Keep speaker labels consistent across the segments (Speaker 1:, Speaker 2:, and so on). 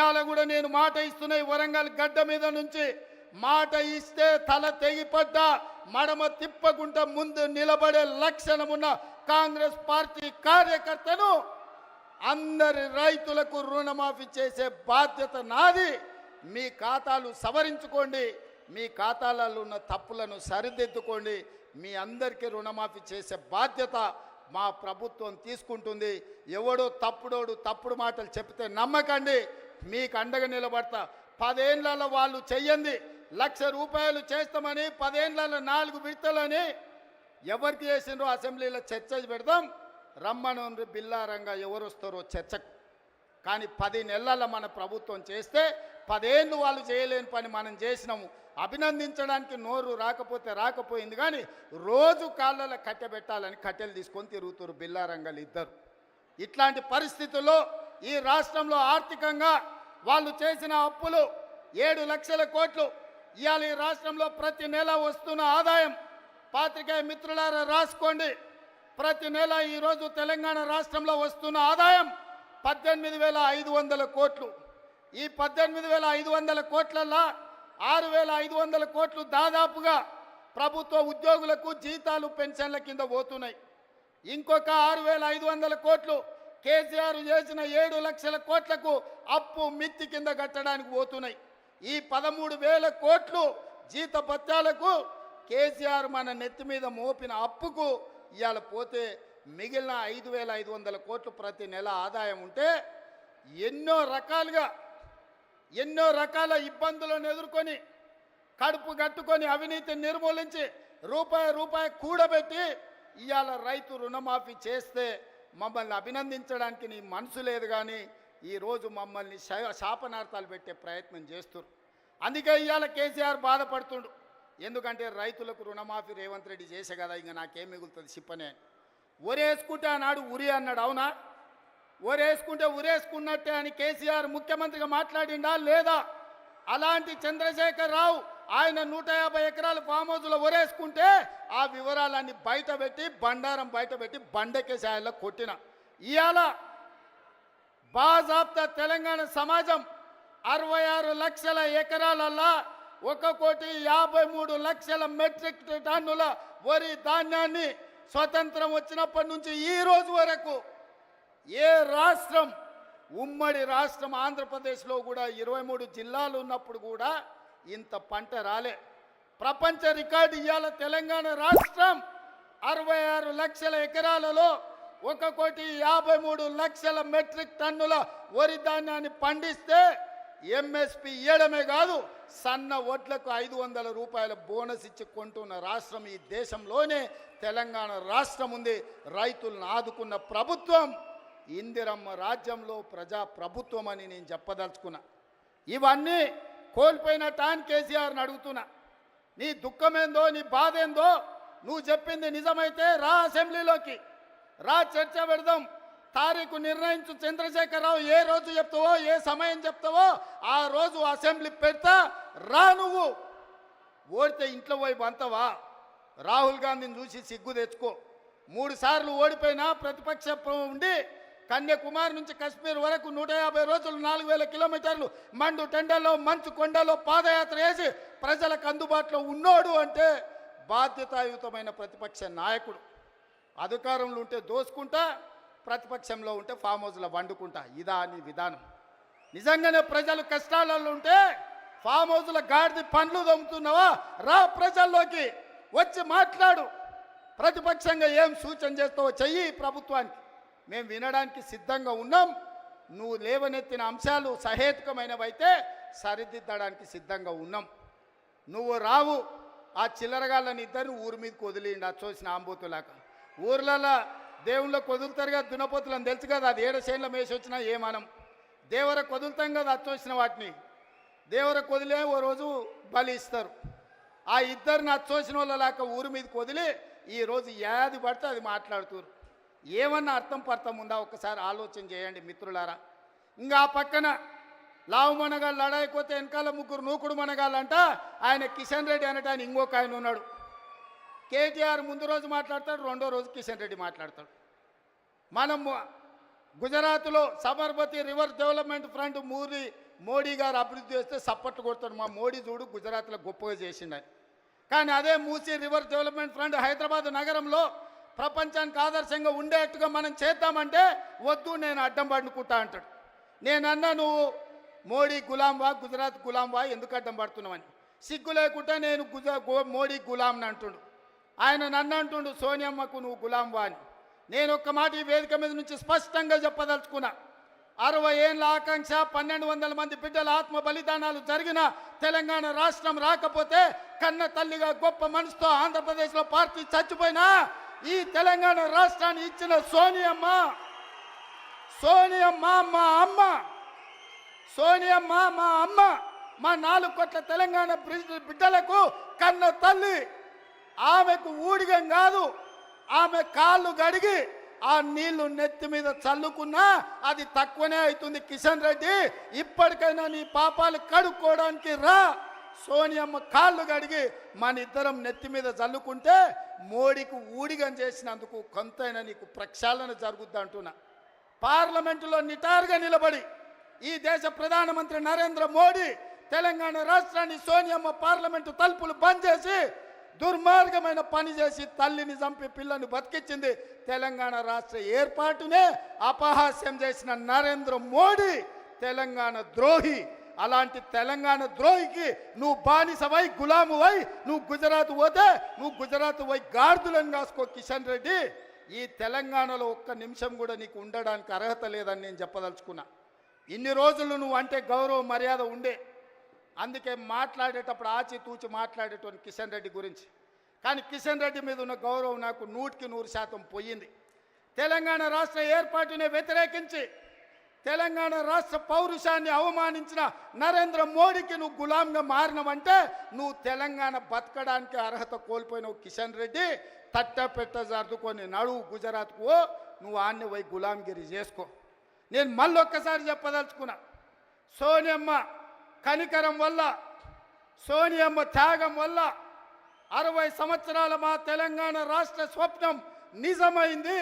Speaker 1: ఇవాళ కూడా నేను మాట ఇస్తున్నాయి వరంగల్ గడ్డ మీద నుంచి మాట ఇస్తే తల తెగిపడ్డా మడమ తిప్పకుండా ముందు నిలబడే లక్షణమున్న కాంగ్రెస్ పార్టీ కార్యకర్తను అందరి రైతులకు రుణమాఫీ చేసే బాధ్యత నాది. మీ ఖాతాలు సవరించుకోండి మీ ఖాతాలలో ఉన్న తప్పులను సరిదిద్దుకోండి మీ అందరికీ రుణమాఫీ చేసే బాధ్యత మా ప్రభుత్వం తీసుకుంటుంది. ఎవడో తప్పుడోడు తప్పుడు మాటలు చెప్తే నమ్మకండి. మీకు అండగా నిలబడతా. పదేళ్ళలో వాళ్ళు చెయ్యండి. లక్ష రూపాయలు చేస్తామని పదేళ్ళలో నాలుగు విడతలని ఎవరికి చేసినారో అసెంబ్లీలో చర్చ పెడదాం. రమ్మను బిల్లారంగా ఎవరు వస్తారో చర్చకు. కానీ పది నెలల మన ప్రభుత్వం చేస్తే పదేళ్ళు వాళ్ళు చేయలేని పని మనం చేసినాము. అభినందించడానికి నోరు రాకపోతే రాకపోయింది కానీ రోజు కాళ్ళలో కట్టెబెట్టాలని కట్టెలు తీసుకొని తిరుగుతారు బిల్లారంగలు ఇద్దరు. ఇట్లాంటి పరిస్థితుల్లో ఈ రాష్ట్రంలో ఆర్థికంగా వాళ్ళు చేసిన అప్పులు ఏడు లక్షల కోట్లు. ఇవాళ ఈ రాష్ట్రంలో ప్రతి నెల వస్తున్న ఆదాయం పాత్రికేయ మిత్రులారా రాసుకోండి. ప్రతి నెల ఈరోజు తెలంగాణ రాష్ట్రంలో వస్తున్న ఆదాయం పద్దెనిమిది వేల ఐదు వందల కోట్లు. ఈ పద్దెనిమిది వేల ఐదు వందల కోట్లల్లో ఆరు వేల ఐదు వందల కోట్లు దాదాపుగా ప్రభుత్వ ఉద్యోగులకు జీతాలు పెన్షన్ల కింద పోతున్నాయి. ఇంకొక ఆరు వేల ఐదు వందల కోట్లు కేసీఆర్ చేసిన ఏడు లక్షల కోట్లకు అప్పు మిత్తి కింద కట్టడానికి పోతున్నాయి. ఈ పదమూడు వేల కోట్లు జీత భత్యాలకు కేసీఆర్ మన నెత్తి మీద మోపిన అప్పుకు ఇవాళ పోతే మిగిలిన ఐదు వేల ఐదు వందల కోట్లు ప్రతి నెల ఆదాయం ఉంటే ఎన్నో రకాలుగా ఎన్నో రకాల ఇబ్బందులను ఎదుర్కొని కడుపు కట్టుకొని అవినీతి నిర్మూలించి రూపాయి రూపాయి కూడబెట్టి ఇవాళ రైతు రుణమాఫీ చేస్తే మమ్మల్ని అభినందించడానికి నీ మనసు లేదు కానీ ఈరోజు మమ్మల్ని శాపనార్థాలు పెట్టే ప్రయత్నం చేస్తురు అందుకే ఇవాళ కేసీఆర్ బాధపడుతుండు. ఎందుకంటే రైతులకు రుణమాఫీ రేవంత్ రెడ్డి చేసే కదా ఇంకా నాకేం మిగులుతుంది సిప్పనే. అని ఒరేసుకుంటే ఆనాడు ఉరి అన్నాడు అవునా? ఒరేసుకుంటే ఉరేసుకున్నట్టే అని కేసీఆర్ ముఖ్యమంత్రిగా మాట్లాడిండా లేదా? అలాంటి చంద్రశేఖర్ రావు ఆయన నూట యాభై ఎకరాలు ఫామ్ హౌస్లో ఒరేసుకుంటే ఆ వివరాలన్నీ బయట పెట్టి బండారం బయట పెట్టి బండకేసి ఆయనలో కొట్టిన. ఇవాళ బాజాబ్తా తెలంగాణ సమాజం అరవై ఆరు లక్షల ఎకరాలల్లా ఒక కోటి యాభై మూడు లక్షల మెట్రిక్ టన్నుల వరి ధాన్యాన్ని స్వతంత్రం వచ్చినప్పటి నుంచి ఈ రోజు వరకు ఏ రాష్ట్రం ఉమ్మడి రాష్ట్రం ఆంధ్రప్రదేశ్లో కూడా ఇరవై మూడు జిల్లాలు ఉన్నప్పుడు కూడా ఇంత పంట రాలే. ప్రపంచ రికార్డు ఇవాళ తెలంగాణ రాష్ట్రం. అరవై ఆరు లక్షల ఎకరాలలో ఒక కోటి యాభై మూడు లక్షల మెట్రిక్ టన్నుల వరి ధాన్యాన్ని పండిస్తే ఎంఎస్పి ఇవ్వడమే కాదు సన్న వడ్లకు ఐదు వందల రూపాయల బోనస్ ఇచ్చి కొంటున్న రాష్ట్రం ఈ దేశంలోనే తెలంగాణ రాష్ట్రం ఉంది. రైతులను ఆదుకున్న ప్రభుత్వం ఇందిరమ్మ రాజ్యంలో ప్రజా ప్రభుత్వం అని నేను చెప్పదలుచుకున్నా. ఇవన్నీ కోల్పోయిన టాన్ కేసీఆర్ని అడుగుతున్నా. నీ దుఃఖమేందో నీ బాధ ఏందో నువ్వు చెప్పింది నిజమైతే రా అసెంబ్లీలోకి. రా చర్చ పెడదాం. తారీఖు నిర్ణయించు చంద్రశేఖరరావు ఏ రోజు చెప్తావో ఏ సమయం చెప్తావో ఆ రోజు అసెంబ్లీ పెడతా. రా నువ్వు. ఓడితే ఇంట్లో పోయి బంతవా రాహుల్ గాంధీని చూసి సిగ్గు తెచ్చుకో. మూడు సార్లు ఓడిపోయినా ప్రతిపక్ష ఉండి కన్యాకుమారి నుంచి కశ్మీర్ వరకు నూట యాభై రోజులు నాలుగు వేల కిలోమీటర్లు మండు టెండలో మంచు కొండలో పాదయాత్ర చేసి ప్రజలకు అందుబాటులో ఉన్నోడు అంటే బాధ్యతాయుతమైన ప్రతిపక్ష నాయకుడు. అధికారంలో ఉంటే దోసుకుంటా ప్రతిపక్షంలో ఉంటే ఫామ్ హౌస్లో వండుకుంటా. ఇదా అని విధానం. నిజంగానే ప్రజలు కష్టాలలో ఉంటే ఫామ్ హౌస్లో గాడిది పండ్లు దొమ్ముతున్నావా రా ప్రజల్లోకి. వచ్చి మాట్లాడు. ప్రతిపక్షంగా ఏం సూచన చేస్తావో చెయ్యి ప్రభుత్వానికి. మేము వినడానికి సిద్ధంగా ఉన్నాం. నువ్వు లేవనెత్తిన అంశాలు సహేతుకమైనవైతే సరిదిద్దడానికి సిద్ధంగా ఉన్నాం. నువ్వు రావు. ఆ చిల్లరగాళ్ళని ఇద్దరు ఊరి మీదకి వదిలేయండి. అచ్చోసిన చూసిన ఆంబోతులాక ఊర్లలో దేవుళ్ళకి వదులుతారుగా దునపోతులని తెలుసు కదా. అది ఏడు చేనుల మేసి వచ్చినా ఏమనం దేవరకు వదులుతాం కదా అచ్చొచ్చిన వాటిని. దేవరకు వదిలే ఓ రోజు బలి ఇస్తారు. ఆ ఇద్దరిని అచ్చోసిన వాళ్ళలాక ఊరి మీదకి వదిలి ఈరోజు ఏది పడితే అది మాట్లాడుతున్నారు ఏమన్నా అర్థం పర్థం ఉందా? ఒకసారి ఆలోచన చేయండి మిత్రులారా. ఇంకా ఆ పక్కన లావు మనగాళ్ళు లడాయిపోతే వెనకాల ముగ్గురు నూకుడు మనగాళ్ళంట ఆయన కిషన్ రెడ్డి అనటానికి ఇంకొక ఆయన ఉన్నాడు. కేటీఆర్ ముందు రోజు మాట్లాడతాడు రెండో రోజు కిషన్ రెడ్డి మాట్లాడతాడు. మనం గుజరాత్లో సబర్మతి రివర్ డెవలప్మెంట్ ఫ్రంట్ మూరి మోడీ గారు అభివృద్ధి చేస్తే సప్పట్లు కొడతాడు. మా మోడీ చూడు గుజరాత్లో గొప్పగా చేసిండని కానీ అదే Musi river development front Hyderabad నగరంలో ప్రపంచానికి ఆదర్శంగా ఉండేట్టుగా మనం చేద్దామంటే వద్దు నేను అడ్డం పడుకుంటా అంటాడు. నేనన్నా నువ్వు మోడీ గులాంవా గుజరాత్ గులాంవా ఎందుకు అడ్డం పడుతున్నావని. సిగ్గు లేకుంటే నేను గుజ గో- మోడీ గులాంని అంటుండు. ఆయన నన్ను అంటుండు సోనియమ్మకు నువ్వు గులాంవా అని. నేను ఒక్క మాట ఈ వేదిక మీద నుంచి స్పష్టంగా చెప్పదలుచుకున్నా. అరవై ఏళ్ళ ఆకాంక్ష పన్నెండు వందల మంది బిడ్డల ఆత్మ బలిదానాలు జరిగిన తెలంగాణ రాష్ట్రం రాకపోతే కన్న తల్లిగా గొప్ప మనసుతో ఆంధ్రప్రదేశ్లో పార్టీ చచ్చిపోయినా ఈ తెలంగాణ రాష్ట్రాన్ని ఇచ్చిన సోనియమ్మ సోనియమ్మ మా అమ్మ సోనియమ్మ మా అమ్మ మా నాలుగు కోట్ల తెలంగాణ బిడ్డలకు కన్న తల్లి. ఆమెకు ఊడిగం కాదు. ఆమె కాళ్ళు గడిగి ఆ నీళ్ళు నెత్తి మీద చల్లుకున్నా అది తక్కువనే అవుతుంది. కిషన్ రెడ్డి ఇప్పటికైనా నీ పాపాలు కడుక్కోవడానికి రా. సోనియమ్మ కాళ్ళు కడిగి మన ఇద్దరం నెత్తి మీద చల్లుకుంటే మోడీకి ఊడిగం చేసినందుకు కొంతైనా నీకు ప్రక్షాళన జరుగుద్ది అంటున్నా. పార్లమెంటులో నిటారుగా నిలబడి ఈ దేశ ప్రధానమంత్రి నరేంద్ర మోడీ తెలంగాణ రాష్ట్రాన్ని సోనియమ్మ పార్లమెంటు తలుపులు బంద్ చేసి దుర్మార్గమైన పని చేసి తల్లిని చంపి పిల్లని బతికించింది తెలంగాణ రాష్ట్ర ఏర్పాటునే అపహాస్యం చేసిన నరేంద్ర మోడీ తెలంగాణ ద్రోహి. అలాంటి తెలంగాణ ద్రోహికి నువ్వు బానిసవై గులామువై నువ్వు గుజరాత్ పోతే నువ్వు గుజరాత్ పోయి గార్దులను కాసుకో కిషన్ రెడ్డి. ఈ తెలంగాణలో ఒక్క నిమిషం కూడా నీకు ఉండడానికి అర్హత లేదని నేను చెప్పదలుచుకున్నా. ఇన్ని రోజులు నువ్వు అంటే గౌరవ మర్యాద ఉండే. అందుకే మాట్లాడేటప్పుడు ఆచితూచి మాట్లాడేటువంటి మాట్లాడేటోని కిషన్ రెడ్డి గురించి. కానీ కిషన్ రెడ్డి మీద ఉన్న గౌరవం నాకు నూటికి నూరు శాతం పోయింది. తెలంగాణ రాష్ట్ర ఏర్పాటుని వ్యతిరేకించి తెలంగాణ రాష్ట్ర పౌరుషాన్ని అవమానించిన నరేంద్ర మోడీకి నువ్వు గులాంగా మారినవంటే నువ్వు తెలంగాణ బతకడానికి అర్హత కోల్పోయినవు కిషన్ రెడ్డి. తట్ట పెట్ట నడువు గుజరాత్కు నువ్వు ఆన్ని పోయి గులాంగిరి చేసుకో. నేను మళ్ళొక్కసారి చెప్పదలుచుకున్నా సోనియమ్మ కనికరం వల్ల సోనియమ్మ త్యాగం వల్ల అరవై సంవత్సరాల మా తెలంగాణ రాష్ట్ర స్వప్నం నిజమైంది.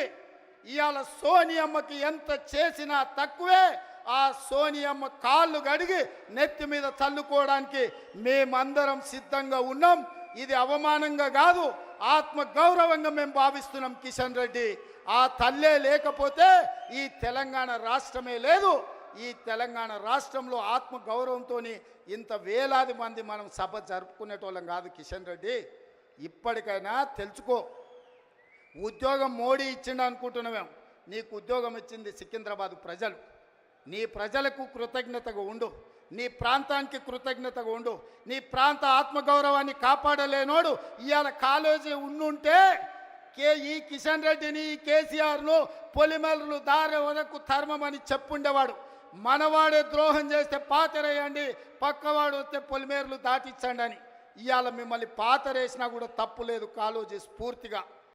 Speaker 1: ఇవాళ సోనియమ్మకి ఎంత చేసినా తక్కువే ఆ సోనియమ్మ కాళ్ళు గడిగి నెత్తి మీద చల్లుకోవడానికి మేమందరం సిద్ధంగా ఉన్నాం. ఇది అవమానంగా కాదు ఆత్మ గౌరవంగా మేము భావిస్తున్నాం కిషన్ రెడ్డి. ఆ తల్లే లేకపోతే ఈ తెలంగాణ రాష్ట్రమే లేదు. ఈ తెలంగాణ రాష్ట్రంలో ఆత్మ గౌరవంతో ఇంత వేలాది మంది మనం సభ జరుపుకునేటోళ్ళం కాదు కిషన్ రెడ్డి. ఇప్పటికైనా తెలుసుకో ఉద్యోగం మోడీ ఇచ్చిండు అనుకుంటున్నామేం నీకు ఉద్యోగం ఇచ్చింది సికింద్రాబాద్ ప్రజలు. నీ ప్రజలకు కృతజ్ఞతగా ఉండు. నీ ప్రాంతానికి కృతజ్ఞతగా ఉండు. నీ ప్రాంత ఆత్మగౌరవాన్ని కాపాడలేనోడు ఇవాళ కాలేజీ ఉండుంటే కే ఈ కిషన్ రెడ్డిని ఈ కేసీఆర్ను పొలిమేరలు దారి వరకు ధర్మమని చెప్పుండేవాడు. మనవాడే ద్రోహం చేస్తే పాతరేయండి పక్కవాడు వస్తే పొలిమేరలు దాటించండి అని ఇవాళ మిమ్మల్ని పాతరేసినా కూడా తప్పు లేదు కాలోజీ స్ఫూర్తిగా.